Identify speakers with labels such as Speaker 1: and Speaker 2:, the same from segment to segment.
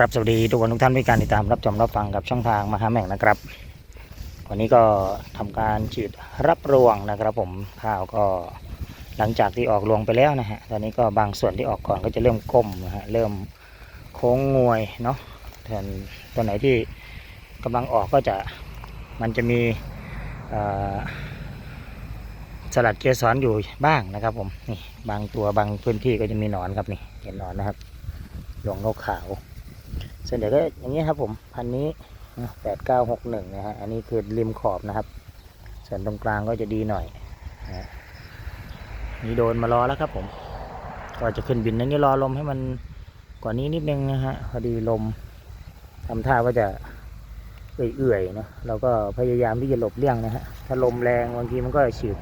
Speaker 1: ครับสวัสดีทุกคนทุกท่านที่การติดตามรับชมรับฟังกับช่องทางมหาแม่งนะครับ วันนี้ก็ทำการฉีดรับรวงนะครับ ผมข้าวก็หลังจากที่ออกรวงไปแล้วนะฮะตอนนี้ก็บางส่วนที่ออกก่อนก็จะเริ่มก้มนะฮะเริ่มโค้งงวยเนาะส่วนตัวไหนที่กำลังออกก็จะมันจะมีสลัดเกสรอยู่บ้างนะครับ ผมนี่บางตัวบางพื้นที่ก็จะมีหนอนครับนี่เห็นหนอนนะครับหลวงนกขาว ส่วนใหญ่ก็อย่างนี้ครับผมพันนี้แปดเก้าหกหนึ่งนะฮะอันนี้คือริมขอบนะครับ ส่วนตรงกลางก็จะดีหน่อยนะฮะมีโดนมารอแล้วครับผม ก็จะขึ้นบินนั้นนี่รอลมให้มันกว่านี้นิดนึงนะฮะพอดีลมทำท่าว่าจะเอื่อยๆเนาะเราก็พยายามที่จะหลบเลี่ยงนะฮะถ้าลมแรงบางทีมันก็ฉีด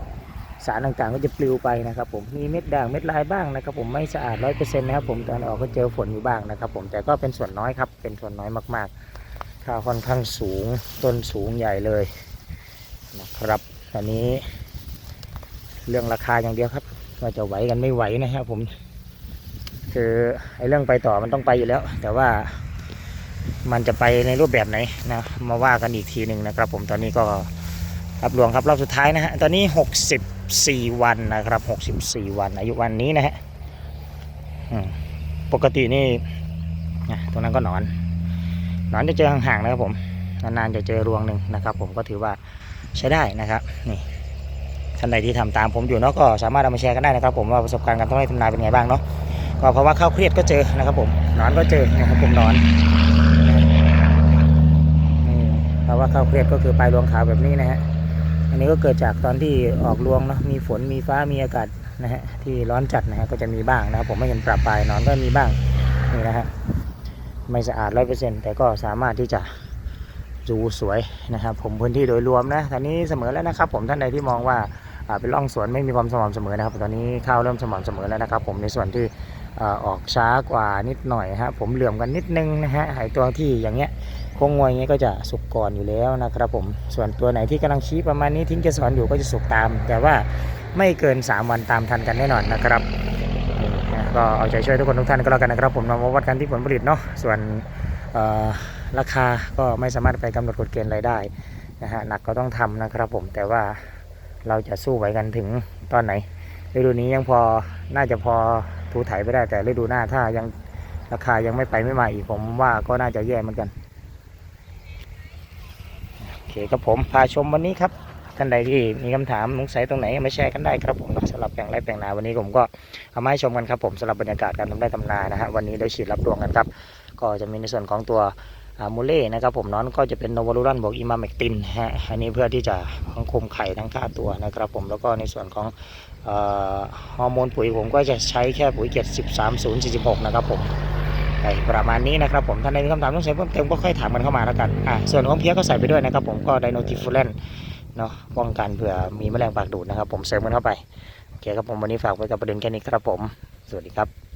Speaker 1: สารต่างๆก็จะปลิวไปนะครับผมมีเม็ดด่างเม็ดลายบ้างนะครับผมไม่สะอาดร้อยเปอร์เซ็นต์นะครับผมตอนออกก็เจอฝนอยู่บ้างนะครับผมแต่ก็เป็นส่วนน้อยครับเป็นส่วนน้อยมากๆข้าวค่อนข้างสูงต้นสูงใหญ่เลยนะครับตอนนี้ เรื่องราคาอย่างเดียวครับว่าจะไหวกันไม่ไหวนะครับผม คือไอ้เรื่องไปต่อมันต้องไปอยู่แล้ว แต่ว่ามันจะไปในรูปแบบไหนนะ มาว่ากันอีกทีหนึ่งนะครับ ผมตอนนี้ก็รับรวงครับรอบสุดท้ายนะฮะตอนนี้ 64 วันนะครับ 64 วัน อายุวันนี้นะฮะปกตินี่ตรงนั้นก็นอน นอนจะเจอห่างๆนะครับผม นานๆจะเจอรวงหนึ่งนะครับ ผมก็ถือว่าใช้ได้นะครับ นี่ท่านใดที่ทำตามผมอยู่เนาะก็สามารถเอามาแชร์กันได้นะครับ ผมว่าประสบการณ์การทำไร่ทำนาเป็นไงบ้างเนาะก็เพราะว่าข้าวเครียดก็เจอนะครับ ผมนอนก็เจอนะครับผมนอนนี่เพราะว่าข้าวเครียดก็คือปลายรวงขาวแบบนี้นะฮะ อันนี้ก็เกิดจากตอนที่ออกรวงเนาะมีฝนมีฟ้ามีอากาศนะฮะที่ร้อนจัดนะฮะก็จะมีบ้างนะครับผมไม่เห็นปรับปลายนอนก็มีบ้างนี่นะฮะไม่สะอาดร้อยเปอร์เซ็นต์แต่ก็สามารถที่จะดูสวยนะครับผมพื้นที่โดยรวมนะตอนนี้เสมอแล้วนะครับ ผมท่านใดที่มองว่าเป็นร่องสวนไม่มีความสม่ำเสมอนะครับตอนนี้ข้าวเริ่มสม่ำเสมอแล้วนะครับ ผมในส่วนที่ออกช้ากว่านิดหน่อยฮะผมเหลื่อมกันนิดนึงนะฮะไอตัวที่อย่างเงี้ย งงวยงเงี้ยก็จะสุกก่อนอยู่แล้วนะครับผมส่วนตัวไหนที่กำลังชี้ประมาณนี้ทิ้งเกสรอยู่ก็จะสุกตาม แต่ว่าไม่เกิน 3 วันตามทันกันแน่นอนนะครับก็เอาใจช่วยทุกคนทุกท่านก็แล้วกันนะครับผมเรามาวัดกันที่ผลผลิตเนาะส่วนราคาก็ไม่สามารถไปกำหนดกฎเกณฑ์อะไรได้นะฮะหนักก็ต้องทำนะครับผมแต่ว่าเราจะสู้ไหวกันถึงตอนไหนฤดูนี้ยังพอน่าจะพอถูถ่ายไปได้แต่ฤดูหน้าถ้ายังราคายังไม่ไปไม่มาอีกผมว่าก็น่าจะแย่เหมือนกัน เคครับผมพาชมวันนี้ครับ ท่านใดที่มีคำถามสงสัยตรงไหนมาแชร์กันได้ครับผมสำหรับแปลงไร่แปลงนาวันนี้ผมก็เอามาให้ชมกันครับผมสำหรับบรรยากาศการทำไร่ทำนานะฮะวันนี้ได้ฉีดรับรวงกันครับ ก็จะมีในส่วนของตัวมูเล่นะครับผมน้อนก็จะเป็นโนวารูรันบวกอิมาเมกตินฮะอันนี้เพื่อที่จะทั้งคุมไข่ทั้งฆ่าตัวนะครับผมแล้วก็ในส่วนของฮอร์โมนปุ๋ยผมก็จะใช้แค่ปุ๋ยเกต13046 นะครับผม ประมาณนี้นะครับผมท่านใดมีคำถามต้องใช้เพิ่มเติมก็ค่อยถามกันเข้ามาแล้วกันอ่าส่วนของเพียก็ใส่ไปด้วยนะครับผมก็ไดโนทิฟูเลนเนาะป้องกันเผื่อมีแมลงปากดูดนะครับผมเสริมกันเข้าไปโอเคครับผมวันนี้ฝากไว้กับประเด็นแค่นี้ครับผม สวัสดีครับ